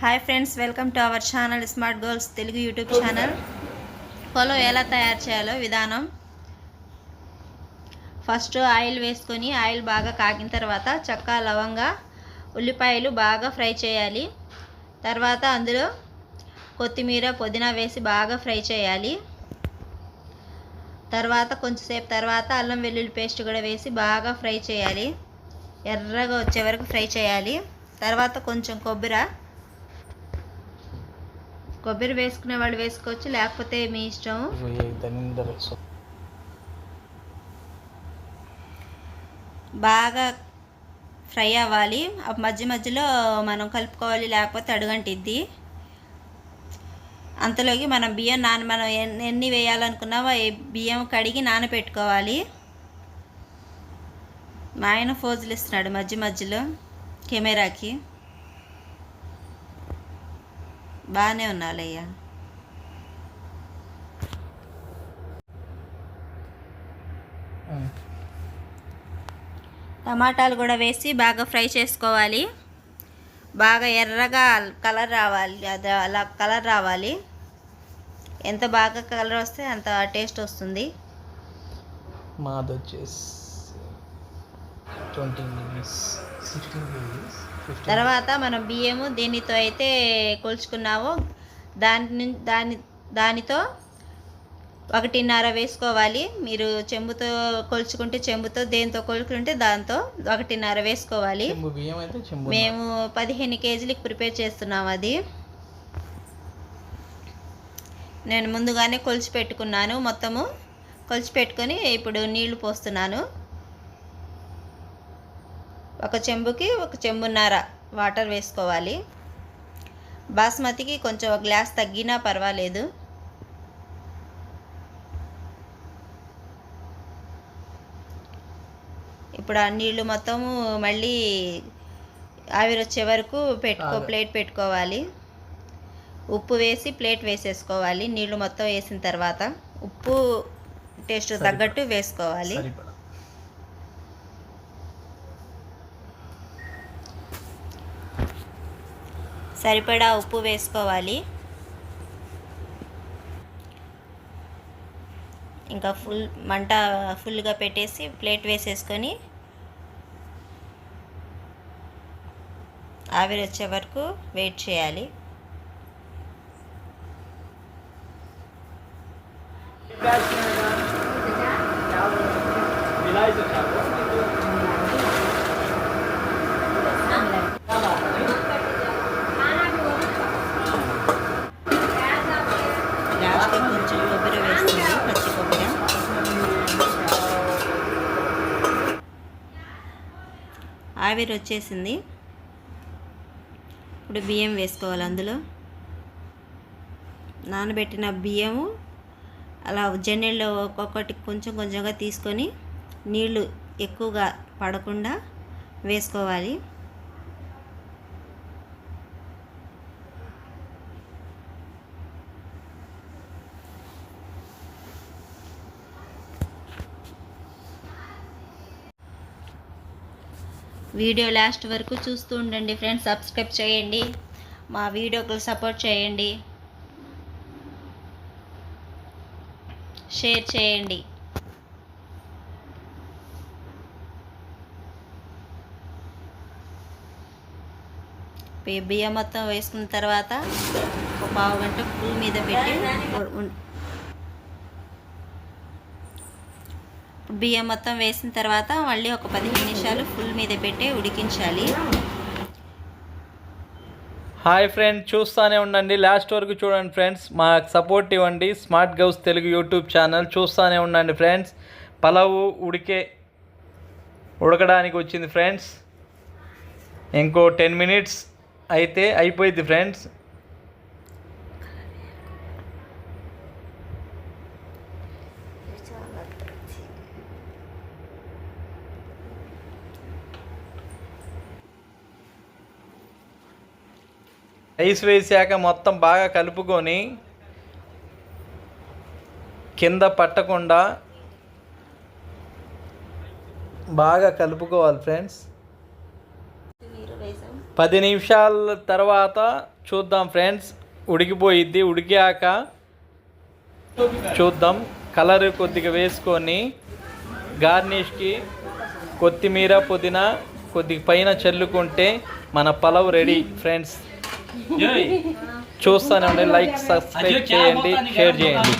Hi friends welcome to our channel smart goals Telugu YouTube channel పొలం ఎలా తయారు చేయాలో విధానం. ఫస్ట్ ఆయిల్ వేసుకొని ఆయిల్ బాగా కాగిన తర్వాత చక్క లవంగా ఉల్లిపాయలు బాగా ఫ్రై చేయాలి. తర్వాత అందులో కొత్తిమీర పుదీనా వేసి బాగా ఫ్రై చేయాలి. తర్వాత కొంచెంసేపు తర్వాత అల్లం వెల్లుల్లి పేస్ట్ కూడా వేసి బాగా ఫ్రై చేయాలి. ఎర్రగా వచ్చే వరకు ఫ్రై చేయాలి. తర్వాత కొంచెం కొబ్బరి కొబ్బరి వేసుకునే వాళ్ళు వేసుకోవచ్చు లేకపోతే మీ ఇష్టం. బాగా ఫ్రై అవ్వాలి. మధ్య మధ్యలో మనం కలుపుకోవాలి లేకపోతే అడుగంటిద్ది. అంతలోకి మనం బియ్యం నాన మనం ఎన్ని ఎన్ని వేయాలనుకున్నావో ఏ బియ్యం కడిగి నానబెట్టుకోవాలి మా ఆయన ఫోజులు ఇస్తున్నాడు మధ్య మధ్యలో కెమెరాకి. బాగానే ఉన్నాలయ్యా. టమాటాలు కూడా వేసి బాగా ఫ్రై చేసుకోవాలి. బాగా ఎర్రగా కలర్ రావాలి అది అలా కలర్ రావాలి. ఎంత బాగా కలర్ వస్తే అంత టేస్ట్ వస్తుంది. మాది వచ్చేసి ట్వంటీ మినిట్స్ సిక్స్టీన్ మినిట్స్. తర్వాత మనం బియ్యము దేనితో అయితే కొలుచుకున్నామో దాని దాని దానితో ఒకటిన్నర వేసుకోవాలి. మీరు చెంబుతో కొలుచుకుంటే చెంబుతో దేంతో కొలుచుకుంటే దాంతో ఒకటిన్నర వేసుకోవాలి. మేము పదిహేను కేజీలకి ప్రిపేర్ చేస్తున్నాం అది. నేను ముందుగానే కొలిచి పెట్టుకున్నాను మొత్తము. కొలిచి పెట్టుకొని ఇప్పుడు నీళ్ళు పోస్తున్నాను. ఒక చెంబుకి ఒక చెంబున్నర వాటర్ వేసుకోవాలి బాస్మతికి కొంచెం ఒక గ్లాస్ తగ్గినా పర్వాలేదు ఇప్పుడు ఆ నీళ్ళు మొత్తము మళ్ళీ ఆవిరి వచ్చే వరకు పెట్టుకో. ప్లేట్ పెట్టుకోవాలి ఉప్పు వేసి ప్లేట్ వేసేసుకోవాలి నీళ్ళు మొత్తం వేసిన తర్వాత ఉప్పు టేస్ట్. తగ్గట్టు వేసుకోవాలి సరిపడా ఉప్పు వేసుకోవాలి. ఇంకా ఫుల్ మంట ఫుల్గా పెట్టేసి ప్లేట్ వేసేసుకొని ఆవిరి వచ్చే వరకు వెయిట్ చేయాలి. లాస్ట్లో కొంచెం కొబ్బరి వేస్తుంది పచ్చి కొబ్బరి ఆవిరి వచ్చేసింది. ఇప్పుడు బియ్యం వేసుకోవాలి అందులో. నానబెట్టిన బియ్యము అలా జన్నెల్లో ఒక్కొక్కటి కొంచెం కొంచెంగా తీసుకొని నీళ్ళు ఎక్కువగా పడకుండా వేసుకోవాలి. వీడియో లాస్ట్ వరకు చూస్తూ ఉండండి ఫ్రెండ్స్. సబ్స్క్రైబ్ చేయండి. మా వీడియోకి సపోర్ట్ చేయండి. షేర్ చేయండి. బియ్యం మొత్తం వేసుకున్న తర్వాత ఒక పావు గంట ఫుల్ మీద పెట్టి బియ్యం మొత్తం వేసిన తర్వాత మళ్ళీ ఒక పదిహేను నిమిషాలు ఫుల్ మీద పెట్టి ఉడికించాలి. హాయ్ ఫ్రెండ్ చూస్తూనే ఉండండి. లాస్ట్ వరకు చూడండి ఫ్రెండ్స్. మాకు సపోర్ట్ ఇవ్వండి. Smart Ghouse Telugu YouTube channel. చూస్తూనే ఉండండి ఫ్రెండ్స్. పలావు ఉడికే ఉడకడానికి వచ్చింది ఫ్రెండ్స్. ఇంకో టెన్ మినిట్స్ అయితే అయిపోయింది ఫ్రెండ్స్. రైస్ వేసాక మొత్తం బాగా కలుపుకొని కింద పట్టకుండా బాగా కలుపుకోవాలి ఫ్రెండ్స్. పది నిమిషాల తర్వాత చూద్దాం ఫ్రెండ్స్. ఉడికిపోయిద్ది. ఉడికాక చూద్దాం. కలర్ కొద్దిగా వేసుకొని గార్నిష్కి కొత్తిమీర పుదీనా కొద్దిగా పైన చల్లుకుంటే మన పలవ్ రెడీ. ఫ్రెండ్స్. చూస్తానండి లైక్ సబ్స్క్రైబ్ చేయండి షేర్ చేయండి.